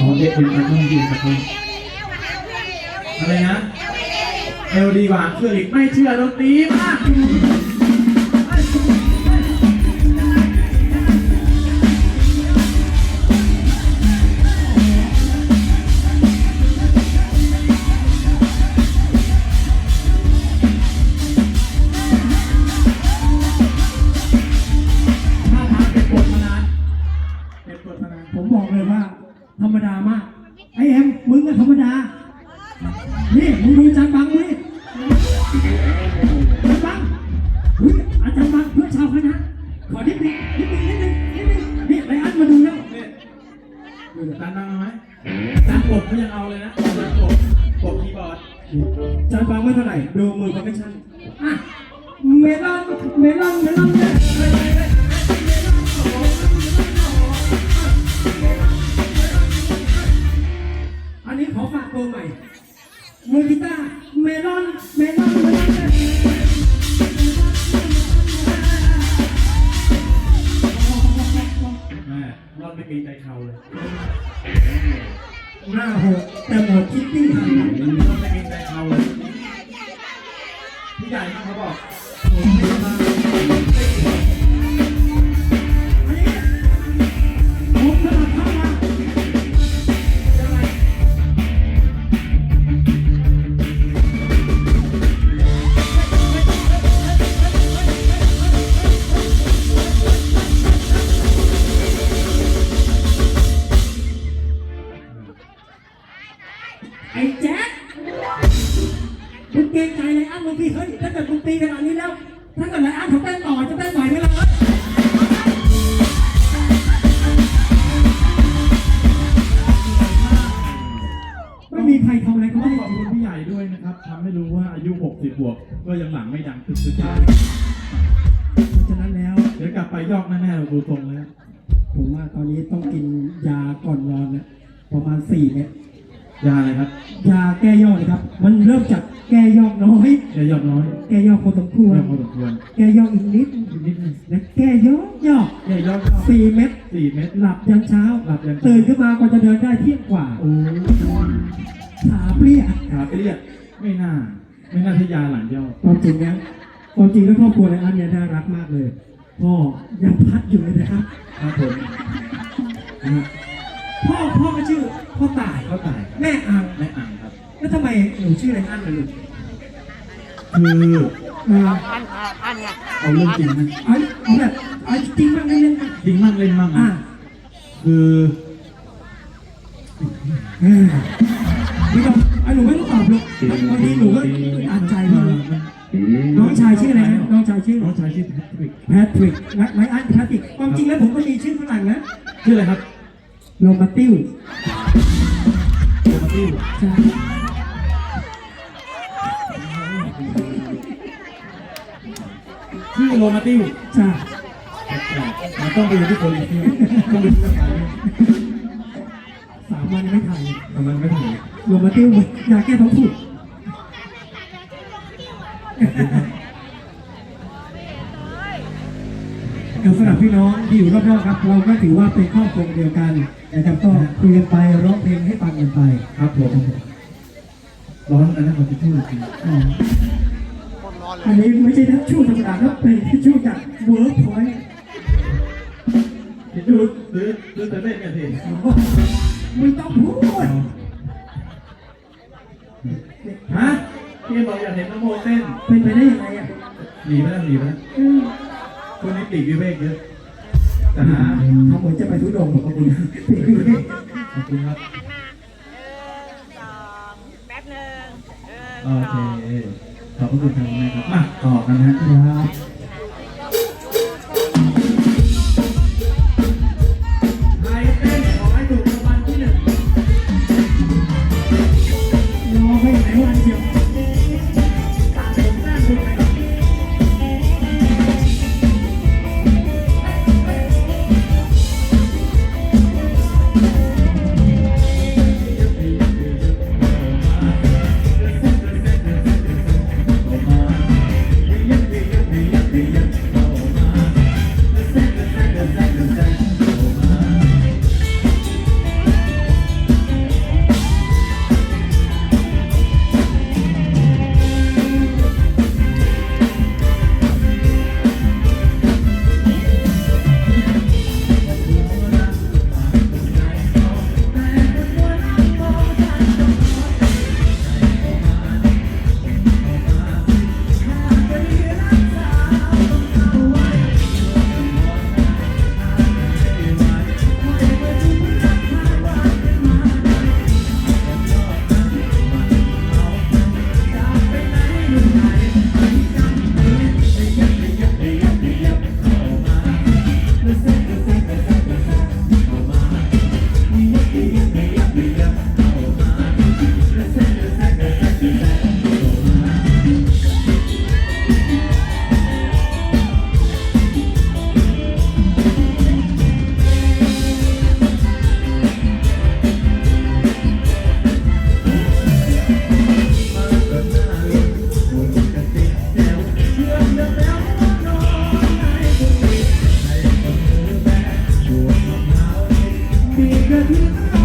ขอเด็กเป็นอันต้องยืนสักคนอะไรนะ เอลดีกว่าเชื่ออีกไม่เชื่อดนตรีมาก ธรรมดามาก ไอเอ็มมึงก็ธรรมดา นี่มึงดูอาจารย์บังดิอาจารย์บังเฮ้ยอาจารย์บังเพื่อชาวคณะขอนิดนึงนิดนึงนิดนึงนิดนึงนี่ไรอันมาดูแล้วนี่ดูเดี๋ยวตันนั่งเอาไหมตันกดเขายังเอาเลยนะตันกดกคีย์บอร์ดอาจารย์บังไม่เท่าไหร่ดูมือเขาไม่ชั่นอะเมลอนเมลอนเมลอนเนี่ย ตัวใหม่มือกีตาเมลอน เมลอน อ้แจ๊คมึงเกรงใจไรอันมึงพี่เฮ้ยถ้าเกิดมึงตีขนาดนี้แล้วถ้าเกิดไรอันเขาเต้นต่อจะเต้นไหวไหมล่ะเฮ้ยไม่มีใครทำอะไรเขาต้องไม่ขได้อบคุณพี่ใหญ่ด้วยนะครับทำให้รู้ว่าอายุ 60 บวก ก็ยังหลังไม่ดังตึกตึกได้ฉะนั้นแล้ว เดี๋ยวกลับไปยอกแน่ๆเราดูทรงแล้วผมว่าตอนนี้ต้องกินยาก่อนนอนนะประมาณสี่เม็ด ยาอะไรครับยาแก้ยอกนะครับ มันเริ่มจากแก้ยอกน้อย ยายอดน้อยแก้ยอกพอสมควรยอดพอสมควรแก้ยอกอีกนิดอีกนิดนึงและแก้ยอกยอกยายอดสี่เม็ดสี่เม็ดหลับยันเช้าหลับยันเช้าตื่นขึ้นมากว่าจะเดินได้เที่ยงกว่าโอ้ขาเปรี้ยขาเปรี้ยไม่น่า ไม่น่าที่ยาหลังยอดความจริงนะความจริงแล้วครอบครัวในอันเนี่ยน่ารักมากเลยพ่อยังพัดอยู่เลยนะครับ ครับผมนะฮะพ่อพ่อก็ชื่อ พ่อตายเขาตายแม่อังแม่อ่างครับ แล้วทำไมหนูชื่ออะไรอันล่ะลูกคือเอออันอะอันไงเอาเรื่องจริงนะเอาเอาแบบเอาจริงบ้างเล่นๆบ้างจริงมากเล่นมากอะนะคือเออไม่ต้องไอ้หนูไม่ต้องตอบลูกบางทีหนูก็อ่านใจพี่ น้องชายชื่ออะไรนะน้องชายชื่อน้องชายชื่อแพทริกแพทริกและไลอันแพทริกความจริงแล้วผมก็มีชื่อฝรั่งนะชื่ออะไรครับโรมาติวโรมาติวใช่ชื่อโรมาติวใช่มันต้องไปอยู่ที่โคลิเซียมต้องไปที่สถานสามวันไม่ถ่ายแต่มันไม่ถึงโรมาติวอยากแก้ท้องผูกกับสำหรับ พี่น้องที่อยู่รอบๆครับเราก็ถือว่าเป็นครอบครัวเดียวกันนะครับก็คุยกันไปร้องเพลงให้ฟังกันไปครับผมร้อนอันนั้นมันจะชื่อจริงอ๋ออันนี้ไม่ใช่ทัชชู่ธรรมดาครับเป็นทัชชู่จากเวิร์กพอยต์คิดดูซื้อซื้อเซเว่นกันสิไม่ต้องพูดฮะพี่บอกอยากเห็นน้องโมเต้นเป็นไปได้ยังไงอะหนีไปแล้วหนีไปแล้วอืมคนนี้ปีกวิเวกเยอะ จ้าเขาเหมือนจะไปทุดงค์ขอบคุณพี่พี่พี่ขอบคุณครับสองแป๊บหนึ่งเออโอเค ขอบคุณทางแม่ครับ มาต่อกันนะครับ ปีกระดิ่ง